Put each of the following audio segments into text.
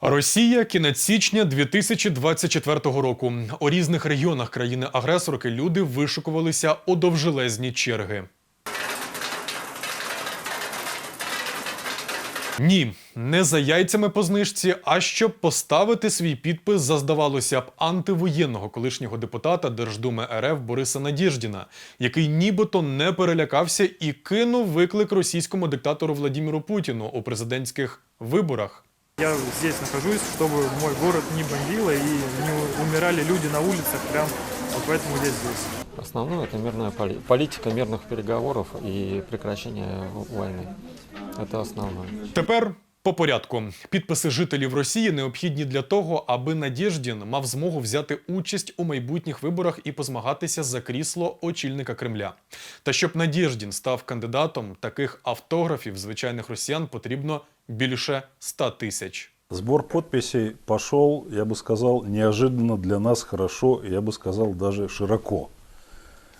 Росія кінець січня 2024 року. У різних регіонах країни-агресорки люди вишукувалися у довжелезні черги. Ні, не за яйцями по знижці, а щоб поставити свій підпис за здавалося б антивоєнного колишнього депутата Держдуми РФ Бориса Надєждіна, який нібито не перелякався і кинув виклик російському диктатору Владіміру Путіну у президентських виборах. Я здесь нахожусь, чтобы мой город не бомбило и не умирали люди на улицах, прям вот поэтому я здесь. Основное это мирная поли- политика мирных переговоров и прекращения войны. Это основное. Тепер по порядку. Підписи жителів Росії необхідні для того, аби Надєждін мав змогу взяти участь у майбутніх виборах і позмагатися за крісло очільника Кремля. Та щоб Надєждін став кандидатом, таких автографів звичайних росіян потрібно більше 100 тисяч. Сбор подписей пошел, я бы сказал, неожиданно для нас хорошо, я бы сказал, даже широко.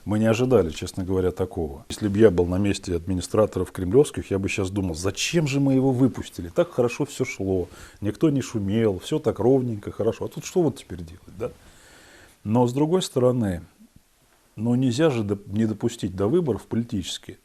Мы не ожидали, честно говоря, такого. Если бы я был на месте администраторов кремлевских, я бы сейчас думал, зачем же мы его выпустили? Так хорошо все шло, никто не шумел, все так ровненько, хорошо. А тут что вот теперь делать, да? Но с другой стороны, ну нельзя же не допустить до выборов политически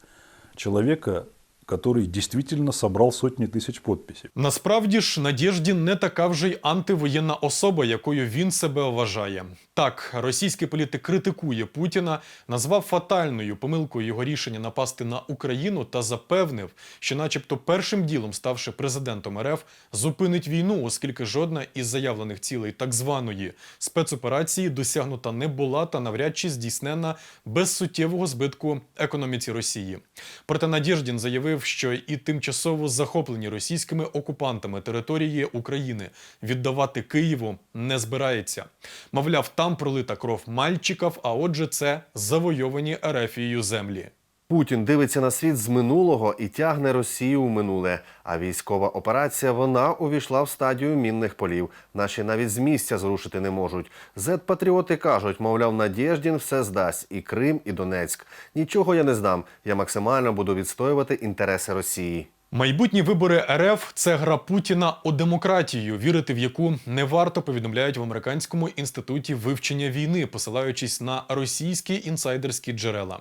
человека, который действительно собрал сотни тысяч подписей. Насправді ж Надєждін не така вже й антивоєнна особа, якою він себе вважає. Так, російський політик критикує Путіна, назвав фатальною помилкою його рішення напасти на Україну та запевнив, що, начебто, першим ділом, ставши президентом РФ, зупинить війну, оскільки жодна із заявлених цілей так званої спецоперації досягнута не була та навряд чи здійснена без суттєвого збитку економіці Росії. Проте Надєждін заявив, що і тимчасово захоплені російськими окупантами території України віддавати Києву не збирається. Мовляв, там пролита кров мальчиків, а отже, це завойовані Ерефією землі. Путін дивиться на світ з минулого і тягне Росію у минуле. А військова операція вона увійшла в стадію мінних полів. Наші навіть з місця зрушити не можуть. Зет-патріоти кажуть, мовляв, Надєждін все здасть і Крим, і Донецьк. Нічого я не здам. Я максимально буду відстоювати інтереси Росії. Майбутні вибори РФ це гра Путіна у демократію, вірити в яку не варто повідомляють в американському інституті вивчення війни, посилаючись на російські інсайдерські джерела.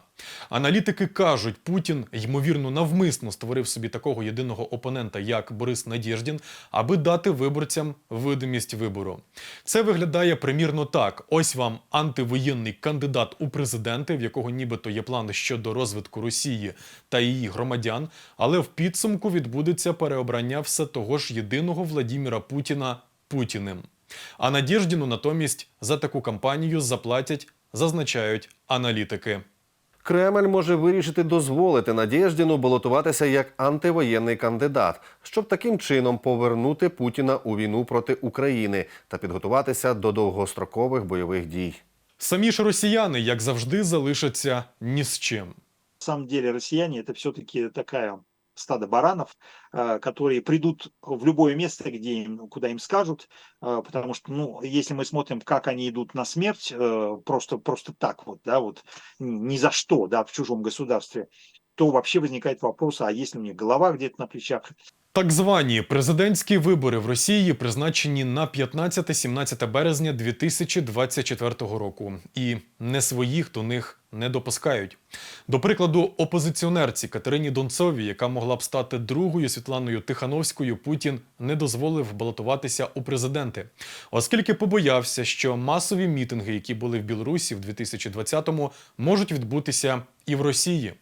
Аналітики кажуть, Путін ймовірно навмисно створив собі такого єдиного опонента, як Борис Надєждін, аби дати виборцям видимість вибору. Це виглядає примірно так: ось вам антивоєнний кандидат у президенти, в якого нібито є плани щодо розвитку Росії та її громадян, але в підсумку відбудеться переобрання все того ж єдиного Владіміра Путіна Путіним. А Надєждіну натомість за таку кампанію заплатять, зазначають аналітики. Кремль може вирішити дозволити Надєждіну балотуватися як антивоєнний кандидат, щоб таким чином повернути Путіна у війну проти України та підготуватися до довгострокових бойових дій. Самі ж росіяни, як завжди, залишаться ні з чим. На самом деле россияне это все-таки такая стадо баранов, э, которые придут в любое место, где им, куда им скажут, э, потому что, ну, если мы смотрим, как они идут на смерть, э, просто, просто так вот, да, вот, ни за что, да, в чужом государстве, то вообще возникает вопрос, а если у них голова где-то на плечах, Так звані президентські вибори в Росії призначені на 15-17 березня 2024 року, і не своїх до них не допускають. До прикладу, опозиціонерці Катерині Донцовій, яка могла б стати другою Світланою Тихановською, Путін не дозволив балотуватися у президенти, оскільки побоявся, що масові мітинги, які були в Білорусі в 2020-му, можуть відбутися і в Росії.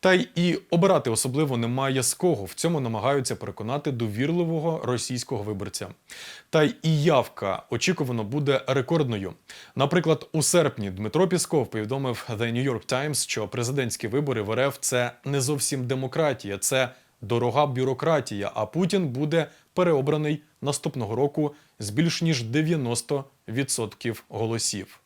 Та й і обирати особливо немає з кого. В цьому намагаються переконати довірливого російського виборця. Та й і явка очікувано буде рекордною. Наприклад, у серпні Дмитро Пісков повідомив The New York Times, що президентські вибори в РФ це не зовсім демократія, це дорога бюрократія. А Путін буде переобраний наступного року з більш ніж 90% голосів.